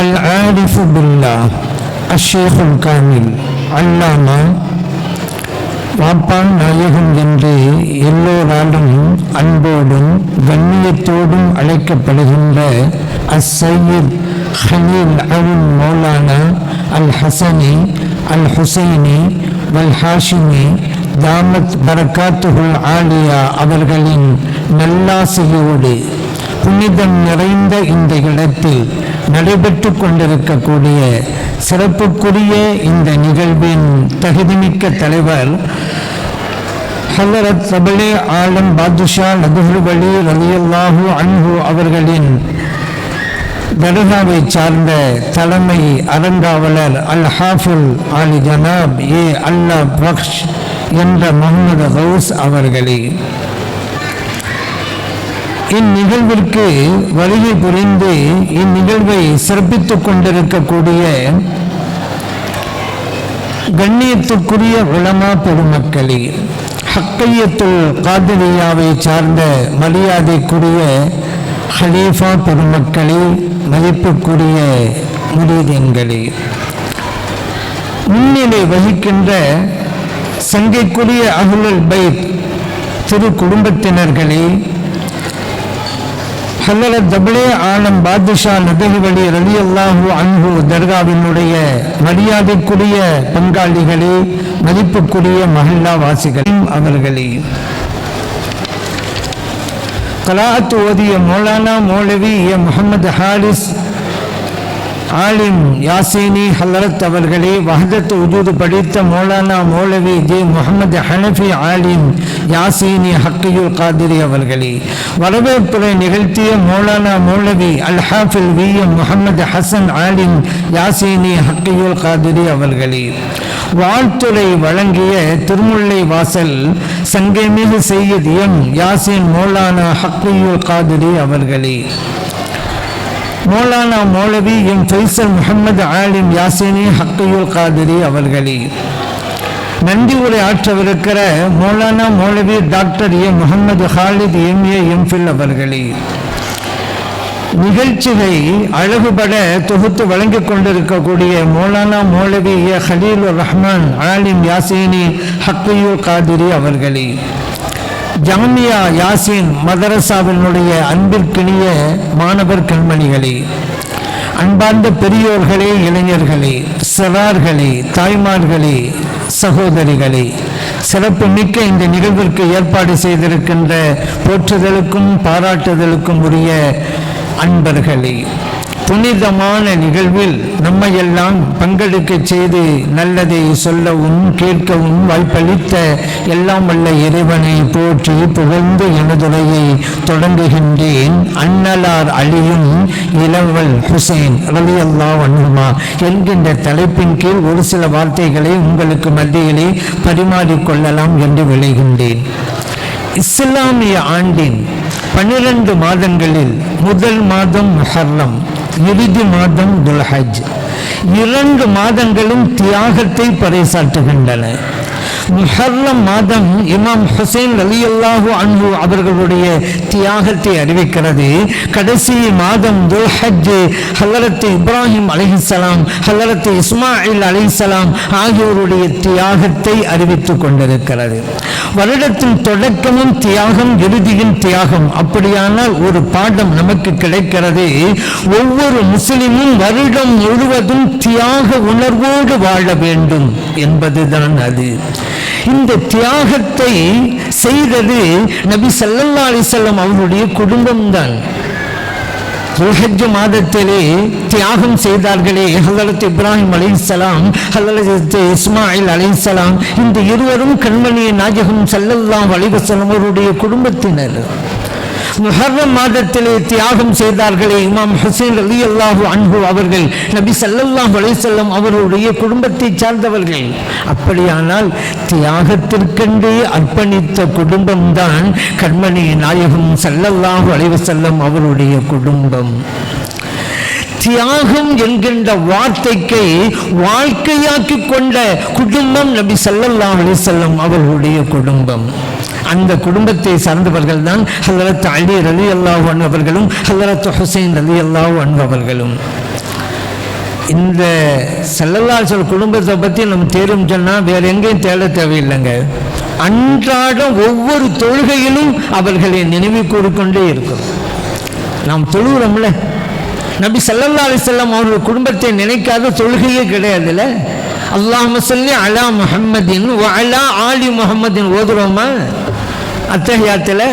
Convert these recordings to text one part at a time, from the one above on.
العارف بالله الشيخ الكامل علامة வாப்பான் நாயகம் என்று எல்லோராலும் அன்போடும் கண்ணியத்தோடும் அழைக்கப்படுகின்ற அஸ்ஸையீத் ஹலீல் அவுன் மௌலானா அல் ஹசனி அல் ஹுசைனி வல் ஹாஷிமி தாமத் பரக்காத்துகுல் ஆலியா அவர்களின் நல்லாசையோடு புனிதம் நிறைந்த இந்த இடத்தில் நடைபெற்று கொண்டிருக்கக்கூடிய சிறப்புக்குரிய இந்த நிகழ்வின் தகுதிமிக்க தலைவர் ஹலரத் சபலே ஆலம் பாதுஷா நதுகுல் ரலியல்லாஹு அன்பு அவர்களின் தர்காவை சார்ந்த தலைமை அறங்காவலர் அல் ஹாஃபுல் அலி ஜனாப் ஏ அல்லா பக்ஷ் என்ற முகமது ஹவுஸ் அவர்களே. இந்நிகழ்விற்கு வருகை புரிந்து இந்நிகழ்வை சிறப்பித்துக் கொண்டிருக்கக்கூடிய கண்ணியத்துக்குரிய உலமா பெருமக்களே ஹக்கையத்துல் காதிரியாவை சார்ந்த மரியாதைக்குரிய ஹலீஃபா பெருமக்களே மதிப்புக்குரிய முரீதங்களே முன்னிலை வகிக்கின்ற சங்கைக்குரிய அகுலுல் பைத் திரு குடும்பத்தினர்களே ஹல்லரத் தபலே ஆலம் பாதுஷா வழி ரலி அல்லாஹூ அன்பு தர்காவினுடைய மரியாதைக்குரிய பங்காளிகளே மதிப்புக்குரிய மஹல்லா வாசிகளும் அவர்களே. கலாத் ஓதிய மௌலானா மௌலவி முகமது ஹாரிஸ் ஆலிம் யாசீனி ஹலரத் அவர்களே வஹதத் உஜூது படித்த மௌலானா மௌலவி ஜே முகமது ஹனஃபி ஆலிம் யாசீனி ஹக்கியுல் காதிரி அவர்களே. வரவேற்புரை நிகழ்த்திய மௌலானா மௌலவி அல் ஹாஃபில் வி எம் முகமது ஹசன் ஆலிம் யாசீனி ஹக்கியுல் காதிரி அவர்களே. வாழ்த்துறை வழங்கிய திருமுல்லை வாசல் சங்கைமிகு செய்யது எம் யாசின் மௌலானா ஹக்கியுல் காதிரி அவர்களே. மௌலானா மௌலவி எம் ஃபைசல் முகமது ஆலிம் யாசினி ஹக்கையுல் காதிரி அவர்களே. நன்றி உரை ஆற்றவிருக்கிற Maulana Maulvi doctor A Muhammad Halith MA MPhil அவர்களே. நிகழ்ச்சியை அழகுபட தொகுத்து வழங்கிக் கொண்டிருக்கக்கூடிய மௌலானா மௌலவி ஏ ஹலீலுர் ரஹ்மான் ஆலிம் யாசினி ஹக்கையுல் காதிரி அவர்களே. ஜாமியா யாசின் மதரசாவினுடைய அன்பிற்கினிய மாணவர் கண்மணிகளே அன்பார்ந்த பெரியோர்களே இளைஞர்களே சிறார்களே தாய்மார்களே சகோதரிகளே சிறப்பு மிக்க இந்த நிகழ்விற்கு ஏற்பாடு செய்திருக்கின்ற போற்றுதலுக்கும் பாராட்டுதலுக்கும் உரிய அன்பர்களே புனிதமான நிகழ்வில் நம்மையெல்லாம் பங்கெடுக்க செய்து நல்லதை சொல்லவும் கேட்கவும் வாய்ப்பளித்த எல்லாம் வல்ல இறைவனை போற்றி புகழ்ந்து எனதுரையை தொடங்குகின்றேன். அன்னலார் அழியும் இளவல் ஹுசைன் ரவி அல்லா வன்னுமா என்கின்ற தலைப்பின் கீழ் ஒரு சில வார்த்தைகளை உங்களுக்கு மத்தியிலே பரிமாறிக்கொள்ளலாம் என்று விளைகின்றேன் இஸ்லாமிய ஆண்டின் பன்னிரண்டு மாதங்களில் முதல் மாதம் முஹர்ரம். இறுதி மாதம் துல்ஹஜ் இரண்டு மாதங்களும் தியாகத்தை பறைசாற்றுகின்றன. முஹர்ரம் மாதம் இமாம் ஹுசைன் அலி அல்லாஹு அன்பு அவர்களுடைய தியாகத்தை அறிவிக்கிறது. கடைசி மாதம் துல்ஹஜ் ஹல்லரத்து இப்ராஹிம் அலிஹலாம் ஹல்லரத்து இஸ்மாயில் அலிஹலாம் ஆகியோருடைய தியாகத்தை அறிவித்துக் கொண்டிருக்கிறது. வருடத்தின் தொடக்கமும் தியாகம் இறுதியின் தியாகம். அப்படியானால் ஒரு பாடம் நமக்கு கிடைக்கிறது. ஒவ்வொரு முஸ்லிமும் வருடம் முழுவதும் தியாக உணர்வோடு வாழ வேண்டும் என்பதுதான் அது. இந்த தியாகத்தை செய்தது நபி சல்லல்லா அலிசல்லம் அவருடைய குடும்பம்தான். துல்ஹஜ் மாதத்திலே தியாகம் செய்தார்களே ஹலரத் இப்ராஹிம் அலிசலாம் ஹலரத் இஸ்மாயில் அலிசலாம் இந்த இருவரும் கண்மணியை நாயகம் சல்லல்லா வலிவசலம் அவருடைய குடும்பத்தினர். முஹர்ரம் மாதத்திலே தியாகம் செய்தார்களே இமாம் ஹசீன் அலி அல்லாஹு அன்பு அவர்கள் நபி சல்லல்லாஹ் அலிசல்லம் வஸல்லம் அவர்களுடைய குடும்பத்தை சார்ந்தவர்கள். அப்படியானால் தியாகத்திற்கென்றே அர்ப்பணித்த குடும்பம்தான் கண்மணி நாயகம் சல்லல்லாஹு அலிவசல்லம் அவருடைய குடும்பம். தியாகம் என்கின்ற வார்த்தைக்கு வாழ்க்கையாக்கி கொண்ட குடும்பம் நபி ஸல்லல்லாஹு அலிசல்லம் அவர்களுடைய குடும்பம். அந்த குடும்பத்தை சார்ந்தவர்கள் தான் ஹல்லரத் அலி ரலி அல்லாஹ் அன்பவர்களும் ஹல்லரத் ஹுசைன் ரலி அல்லாஹ் அன்பவர்களும் இந்த செல்லல்லாசல் குடும்பத்தை பற்றி நம்ம தேரும் சொன்னால் வேற எங்கேயும் தேட தேவையில்லைங்க. அன்றாடம் ஒவ்வொரு தொழுகையிலும் அவர்களை நினைவு கூறிக்கொண்டே இருக்கும் நாம் தொழுகிறோம்ல. நபி சல்லல்லா அலிசல்லாம் அவர்கள் குடும்பத்தை நினைக்காத தொழுகையே கிடையாதுல்ல. அல்லாம சொல்லி அலா முஹம்மதின் அலா ஆலி முஹம்மதின் ஓதுறோமா? அத்தகையாத்தில்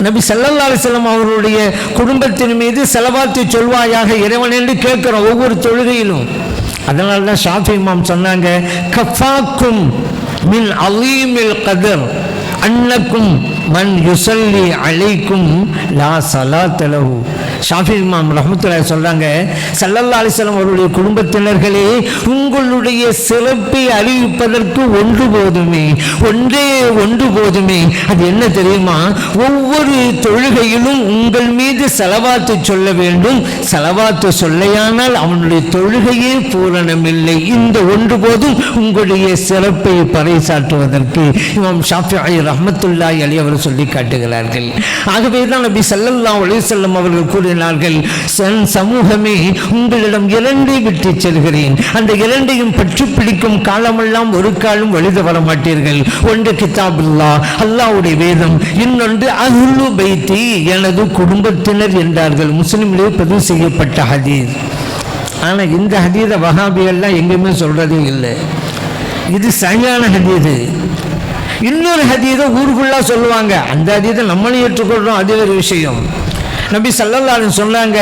நபி சல்லல்லா அலிசல்லாம் அவர்களுடைய குடும்பத்தின் மீது செலவாத்து சொல்வாயாக இறைவன் என்று கேட்கிறோம் ஒவ்வொரு தொழுகையிலும். அதனால தான் ஷாஃபி இமாம் சொன்னாங்க கஃபாக்கும் மின் அலீமில் கதர் அன்னக்கும் மன் யுசல்லி அழைக்கும் லா சலா லஹு. ஷாஃபி இமாம் ரஹமத்துல்லாஹி சொல்கிறாங்க சல்லல்லா அலிஸ்லாம் அவருடைய குடும்பத்தினர்களே உங்களுடைய சிறப்பை அறிவிப்பதற்கு ஒன்று போதுமே ஒன்றே ஒன்று போதுமே. அது என்ன தெரியுமா? ஒவ்வொரு தொழுகையிலும் உங்கள் மீது செலவாத்து சொல்ல வேண்டும். செலவாத்து சொல்லையானால் அவனுடைய தொழுகையே பூரணமில்லை. இந்த ஒன்று போதும் உங்களுடைய சிறப்பை பறைசாற்றுவதற்கு. இமாம் ஷாஃபி அலி ரஹமத்துல்லாய் அலி அவர் சொல்லி காட்டுகிறார்கள். ஆகவே தான் நபி செல்லல்லாம் ஒளி செல்லும் அவர்கள் கூறினார்கள் சன் சமூகமே உங்களிடம் இரண்டை விட்டு செல்கிறேன். அந்த இரண்டையும் பற்றி பிடிக்கும் காலமெல்லாம் ஒரு காலம் வழித வர மாட்டீர்கள் ஒன்று கிதாபுல்லா அல்லாஹ்வுடைய வேதம். இன்னொன்று அஹ்லு பைத்தி எனது குடும்பத்தினர் என்றார்கள். முஸ்லிம்களே பதிவு செய்யப்பட்ட ஹதீர் ஆனால் இந்த ஹதீத வஹாபியெல்லாம் எங்கேயுமே சொல்றதே இல்லை. இது சரியான ஹதீது இன்னொரு ஹதீதை ஊருக்குள்ளா சொல்லுவாங்க. அந்த ஹதீதை நம்மளும் ஏற்றுக்கொள்றோம். அது ஒரு விஷயம். நபி சல்லல்லாலும் சொன்னாங்க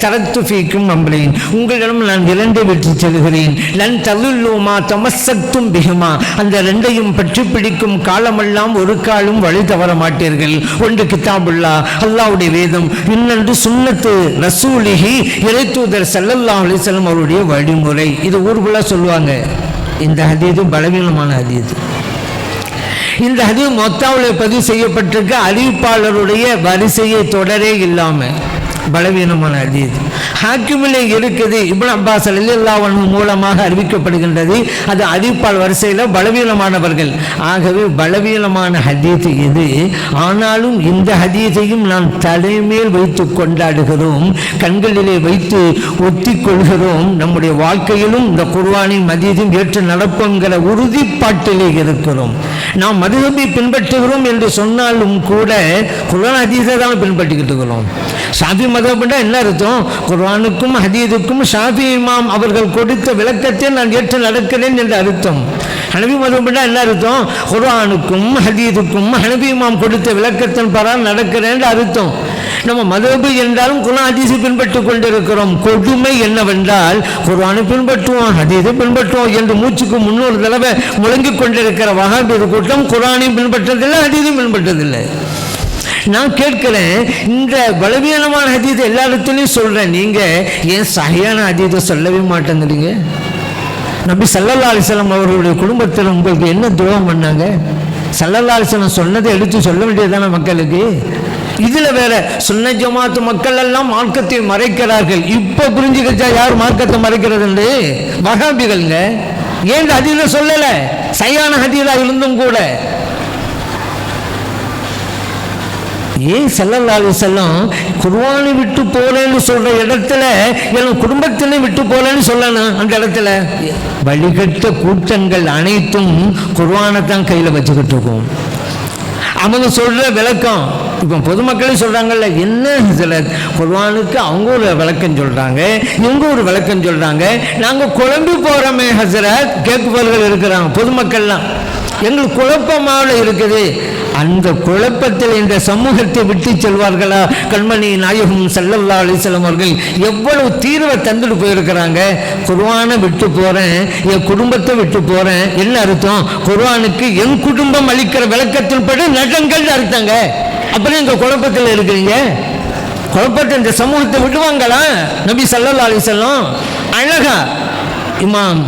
தரத்து ஃபீக்கும் அம்ரேன். உங்களிடம் நான் இரண்டு விட்டு செல்கிறேன். நன் தலுல்லுமா தமசத்தும் பிகுமா அந்த ரெண்டையும் பற்றி பிடிக்கும் காலமெல்லாம் ஒரு காலும் வழி தவற மாட்டீர்கள். ஒன்று கிதாபுல்லா அல்லாஹ்வுடைய வேதம். இன்னொன்று சுண்ணத்து ரசூலிஹி இறைத்தூதர் சல்லல்லா அலிசல்லம் அவருடைய வழிமுறை. இது ஊர்வலாக சொல்லுவாங்க. இந்த ஹதீது பலவீனமான ஹதீது இந்த அறிவு மொத்தாவில் பதிவு செய்யப்பட்டிருக்க. அறிவிப்பாளருடைய வரிசையை தொடரே இல்லாமல் பலவீனமான ஹதீஸ். ஹாக்கிமிலே இருக்குது இப்னு அப்பாஸ் அலில்லாவன் மூலமாக அறிவிக்கப்படுகின்றது. அது அறிவிப்பால் வரிசையில் பலவீனமானவர்கள். ஆகவே பலவீனமான ஹதீத் இது. ஆனாலும் இந்த ஹதீத்தையும் நாம் தலைமேல் வைத்து கொண்டாடுகிறோம். கண்களிலே வைத்து ஒத்திக் கொள்கிறோம் நம்முடைய வாழ்க்கையிலும் இந்த குர்வானின் மதீதும் ஏற்று நடப்போங்கிற உறுதிப்பாட்டிலே இருக்கிறோம். நாம் மதுகபை பின்பற்றுகிறோம் என்று சொன்னாலும் கூட குரான் அதீதை தான் பின்பற்றிக்கிட்டு இருக்கிறோம். சாபி மதபண்டா என்ன அர்த்தம்? குர்வானுக்கும் ஹதீதுக்கும் ஷாஃபி இமாம் அவர்கள் கொடுத்த விளக்கத்தை நான் ஏற்று நடக்கிறேன் என்ற அர்த்தம். ஹனபி மதபண்டா என்ன அர்த்தம்? குர்ஆனுக்கும் ஹதீதுக்கும் ஹனபி இமாம் கொடுத்த விளக்கத்தின் பரால் நடக்கிறேன் என்ற அர்த்தம். நம்ம மதபு என்றாலும் குரான் ஹதீஸை பின்பற்றிக் கொண்டிருக்கிறோம். கொடுமை என்னவென்றால் குர்ஆனை பின்பற்றுவோம் ஹதீஸை பின்பற்றுவோம் என்று மூச்சுக்கு முன்னொரு தடவை முழங்கிக் கொண்டிருக்கிற வகாபீர் கூட்டம் குர்ஆனையும் பின்பற்றதில்லை ஹதீஸையும் பின்பற்றதில்லை. நான் கேட்கிறேன் இந்த பலவீனமான அதீதம் எல்லா இடத்துலையும் சொல்கிறேன் நீங்கள் ஏன் சரியான அதீதம் சொல்லவே மாட்டேங்கிறீங்க? நபி சல்லல்லா அலிஸ்லாம் அவர்களுடைய குடும்பத்தில் உங்களுக்கு என்ன துரோகம் பண்ணாங்க? சல்லல்லா அலிஸ்லாம் சொன்னதை எடுத்து சொல்ல வேண்டியதான மக்களுக்கு? இதுல வேற சுன்ன ஜமாத்து மக்கள் எல்லாம் மார்க்கத்தை மறைக்கிறார்கள். இப்ப புரிஞ்சுக்கிச்சா யார் மார்க்கத்தை மறைக்கிறது வகாபிகள்ங்க ஏன் ஹதீத சொல்லல? சரியான ஹதீதா இருந்தும் கூட. ஏன் செல்லல்லாது செல்லம்? குர்வானை விட்டு போலேன்னு சொல்ற இடத்துல என் குடும்பத்தினை விட்டு போலேன்னு சொல்லணும் அந்த இடத்துல? வழிகட்ட கூட்டங்கள் அனைத்தும் குர்வானை தான் கையில் வச்சுக்கிட்டு இருக்கும். அவங்க சொல்ற விளக்கம் இப்போ பொதுமக்களே சொல்கிறாங்கல்ல என்ன சில குர்வானுக்கு அவங்க ஒரு விளக்கம் சொல்கிறாங்க இவங்க ஒரு விளக்கம் சொல்கிறாங்க நாங்கள் குழம்பி போகிறோமே ஹசரத் கேட்பவர்கள் இருக்கிறாங்க பொதுமக்கள்லாம். எங்களுக்கு குழப்பமாக இருக்குது. அந்த குழப்பத்தில் இந்த சமூகத்தை விட்டு செல்வார்களா? கண்மணி நாயகம் செல்லல்லா அலிசலம் அவர்கள் எவ்வளவு தீர்வை தந்துட்டு போயிருக்கிறாங்க? குர்வானை விட்டு போகிறேன் என் குடும்பத்தை விட்டு போகிறேன் என்ன அர்த்தம்? குர்வானுக்கு என் குடும்பம் அளிக்கிற விளக்கத்தில் படி நடங்கள் அர்த்தங்க. அப்புறம் இந்த குழப்பத்தில் இருக்கிறீங்க? குழப்பத்தை இந்த சமூகத்தை விடுவாங்களா? நபி ஸல்லல்லாஹு அலிசல்லாம் அழகா. இமாம்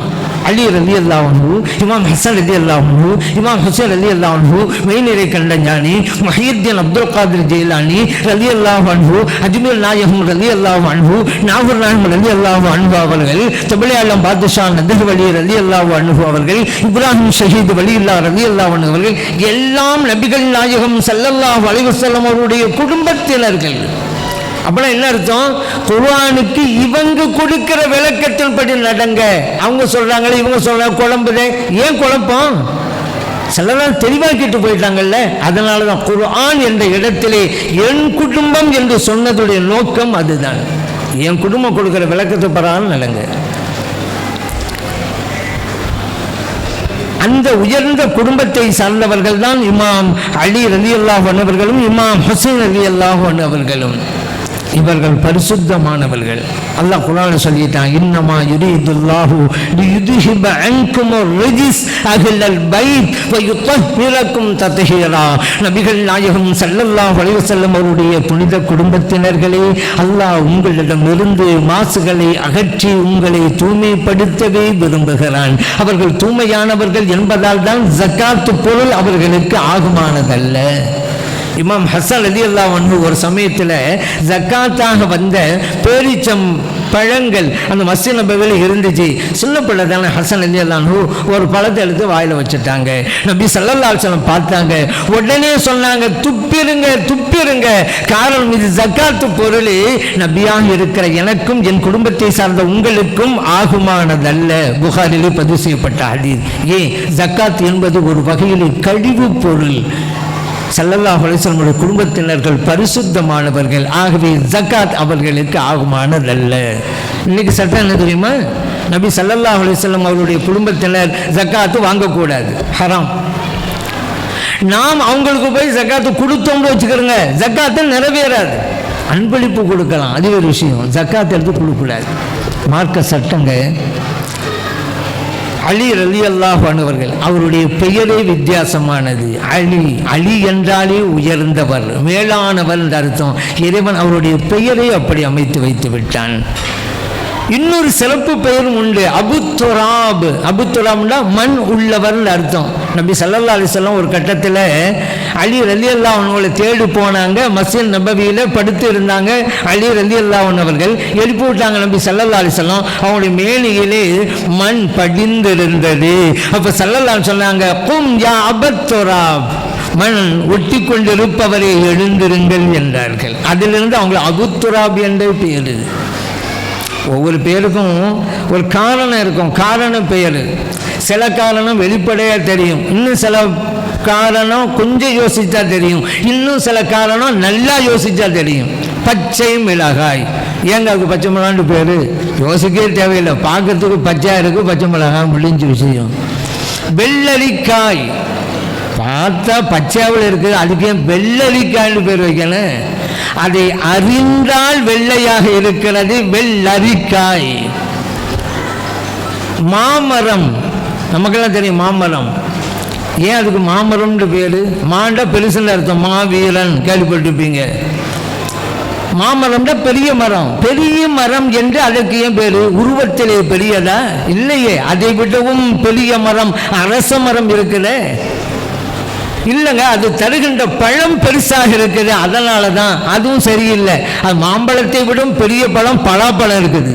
அலி ரலி அல்லாஹு இமாம் ஹசன் ரதி அல்லாஹு இமாம் ஹுசேன் ரலி அல்லாஹு மெய்நிறை கண்ட ஞானி மஹீத்தீன் அப்துல் காதிர் ஜெயிலானி ரலி அல்லாஹ் அன்பு அஜ்மீர் நாயகம் ரலி அல்லாஹ் அன்ஹு நாகூர் நாயகம் ரலி அல்லாஹ் அன்பு அவர்கள் தமிழையாளம் பாதுஷா நந்தர் வலி ரலி அல்லாஹ் அன்பு அவர்கள் இப்ராஹிம் ஷஹீத் வலி இல்லா ரலி அல்லாஹ் அவர்கள் எல்லாம் நபிகள் நாயகம் செல்லல்லாஹ் வலிவசல்லம் அவருடைய குடும்பத்தினர்கள். அப்பெல்லாம் என்ன அர்த்தம்? குர்ஆனுக்கு இவங்க கொடுக்கிற விளக்கத்தின் படி நடங்க. அவங்க சொல்கிறாங்களே இவங்க சொல்றாங்க குழம்புதே ஏன் குழப்பம்? சிலதான் தெளிவாக்கிட்டு போயிட்டாங்கல்ல. அதனால தான் குர்ஆன் என்ற இடத்திலே என் குடும்பம் என்று சொன்னதுடைய நோக்கம் அதுதான். என் குடும்பம் கொடுக்கிற விளக்கத்தை பரவாயில்ல நடங்க. அந்த உயர்ந்த குடும்பத்தை சார்ந்தவர்கள் தான் இமாம் அலி ரலி அல்லாஹ் அவர்களும் இமாம் ஹுசைன் அலி அல்லாஹ் அவர்களும். இவர்கள் பரிசுத்தமானவர்கள். அல்லாஹ் குரான் சொல்லிட்டான் இன்னமா யுரீதுல்லாஹு லியுத்ஹிப அன்கும் ரிஜிஸ் அஹ்லல் பைத் வயுத்தஹிரக்கும் தத்ஹீரா. நபிகள் நாயகம் ஸல்லல்லாஹு அலைஹி வஸல்லம் அவருடைய புனித குடும்பத்தினர்களே அல்லாஹ் உங்களிடமிருந்து மாசுகளை அகற்றி உங்களை தூய்மைப்படுத்தவே விரும்புகிறான். அவர்கள் தூய்மையானவர்கள் என்பதால் தான் ஜக்காத்து பொருள் அவர்களுக்கு ஆகுமானதல்ல. இமாம் ஹசன் அலி அல்லாஹ் ஒரு சமயத்தில் ஜக்காத்தாக வந்த பேரிச்சம் பழங்கள் அந்த மசி நபையில் இருந்துச்சு. சின்ன பிள்ளை தானே ஹசன் அலி அல்லாஹு ஒரு பழத்தை எடுத்து வாயில் வச்சுட்டாங்க. நபி சல்லல்லா சொல்லம் பார்த்தாங்க. உடனே சொன்னாங்க துப்பிருங்க துப்பிருங்க காரணம் இது ஜக்காத்து பொருள். நபியாக இருக்கிற எனக்கும் என் குடும்பத்தை சார்ந்த உங்களுக்கும் ஆகுமானதல்ல. புகாரிலே பதிவு செய்யப்பட்ட ஹதீஸ். ஏன்? ஜக்காத் என்பது ஒரு வகையில் கழிவு பொருள். சல்லல்லாஹ் அலைஹி குடும்பத்தினர்கள் பரிசுத்தமானவர்கள். ஆகவே ஜக்காத் அவர்களுக்கு ஆகுமானதல்ல. இன்னைக்கு சட்டம் என்ன தெரியுமா? நபி சல்லல்லாஹ் அலைஹி அவருடைய குடும்பத்தினர் ஜக்காத்து வாங்கக்கூடாது. ஹராம். நாம் அவங்களுக்கு போய் ஜக்காத்து கொடுத்தோம்னு வச்சுக்கிறோங்க ஜக்காத்து நிறைவேறாது. அன்பளிப்பு கொடுக்கலாம். அது ஒரு விஷயம். ஜக்காத்து எடுத்து கொடுக்கக்கூடாது. மார்க்க சட்டங்க அலி ரலி அல்லாஹ் அவர்கள் அவருடைய பெயரே வித்தியாசமானது. அலி அலி என்றாலே உயர்ந்தவர் மேலானவர் என்ற அர்த்தம். இறைவன் அவருடைய பெயரை அப்படி அமைத்து வைத்து விட்டான். இன்னொரு சிறப்பு பெயரும் உண்டு. அபுத்துராப் அபுத்துராப்னா மண் உள்ளவர்னு அர்த்தம். நபி சல்லல்லா அலிசல்லாம் ஒரு கட்டத்தில் அலி ரலி அல்லா அவங்களை தேடி போனாங்க. மஸ்ஜித் நபவியில் படுத்து இருந்தாங்க. அலி ரலி அல்லா அவர்கள் எழுப்பி விட்டாங்க நபி சல்லல்லா அலிசல்லாம் அவங்களுடைய மேனியிலே மண் படிந்திருந்தது. அப்போ சல்லல்லா சொன்னாங்க கும் யா அபத்துராப் மண் ஒட்டி கொண்டிருப்பவரை எழுந்திருங்கள் என்றார்கள். அதிலிருந்து அவங்களை அபுத்துராப் என்ற பேர் ஒவ்வொரு பேருக்கும் ஒரு காரணம் இருக்கும். காரண பெயர். சில காரணம் வெளிப்படையாக தெரியும். இன்னும் சில காரணம் கொஞ்சம் யோசித்தா தெரியும். இன்னும் சில காரணம் நல்லா யோசித்தா தெரியும். பச்சை மிளகாய். ஏங்க அதுக்கு பச்சை மிளகான்னு பேர்? யோசிக்கவே தேவையில்லை. பார்க்கறதுக்கு பச்சையாக இருக்குது பச்சை மிளகாய் முடிஞ்ச விஷயம். வெள்ளரிக்காய். பார்த்தா பச்சையாவில் இருக்குது அதுக்கு ஏன் வெள்ளரிக்காய்னு பேர் வைக்கணும்? அதை அறிந்தால் வெள்ளையாக இருக்கிறது வெள்ளரிக்காய். மாமரம். நமக்கெல்லாம் தெரியும் மாமரம். ஏன் அதுக்கு மாமரம்னு பேர்? மாண்ட பெருசுன்னு அர்த்தம். மாவீரன். கேள்விப்பட்டிருப்பீங்க. மாமரம்னா பெரிய மரம். பெரிய மரம் என்று அதற்கு ஏன் பேரு? உருவத்திலே பெரியதா? இல்லையே. அதை விடவும் பெரிய மரம். அரச மரம் இருக்குதே. இல்லைங்க அது தருகின்ற பழம் பெருசாக இருக்குது. அதனால தான் அதுவும் சரியில்லை. அது மாம்பழத்தை விடும் பெரிய பழம் பலாப்பழம் இருக்குது.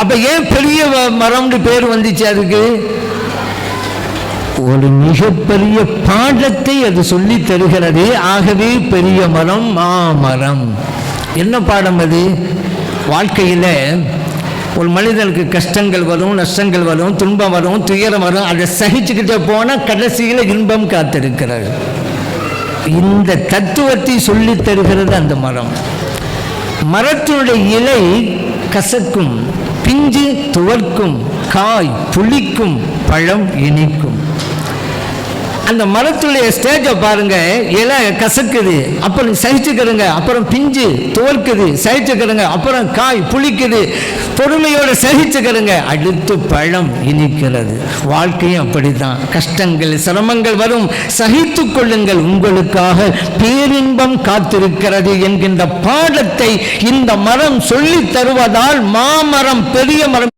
அப்போ ஏன் பெரிய மரம்னு பேர் வந்துச்சு அதுக்கு? ஒரு மிகப்பெரிய பாடத்தை அது சொல்லி தருகிறது. ஆகவே பெரிய மரம் மாமரம். என்ன பாடம் அது? வாழ்க்கையில் ஒரு மனிதனுக்கு கஷ்டங்கள் வரும் நஷ்டங்கள் வரும் துன்பம் வரும் துயரம் வரும். அதை சகிச்சுக்கிட்டே போனால் கடைசியில் இன்பம் காத்திருக்கிறது இந்த தத்துவத்தை சொல்லித் தருகிறது அந்த மரம். மரத்தினுடைய இலை கசக்கும் பிஞ்சு துவர்க்கும் காய் புளிக்கும் பழம் இனிக்கும். அந்த மரத்துடைய ஸ்டேஜை பாருங்க. இலை கசக்குது. அப்புறம் சகிச்சுக்கிறங்க. அப்புறம் பிஞ்சு தோற்குது சகிச்சுக்கிறங்க. அப்புறம் காய் புளிக்குது. பொறுமையோடு சகிச்சுக்கிறங்க. அடுத்து பழம் இனிக்கிறது. வாழ்க்கையும் அப்படித்தான். கஷ்டங்கள் சிரமங்கள் வரும். சகித்து கொள்ளுங்கள். உங்களுக்காக பேரின்பம் காத்திருக்கிறது என்கின்ற பாடத்தை இந்த மரம் சொல்லி தருவதால் மாமரம் பெரிய மரம்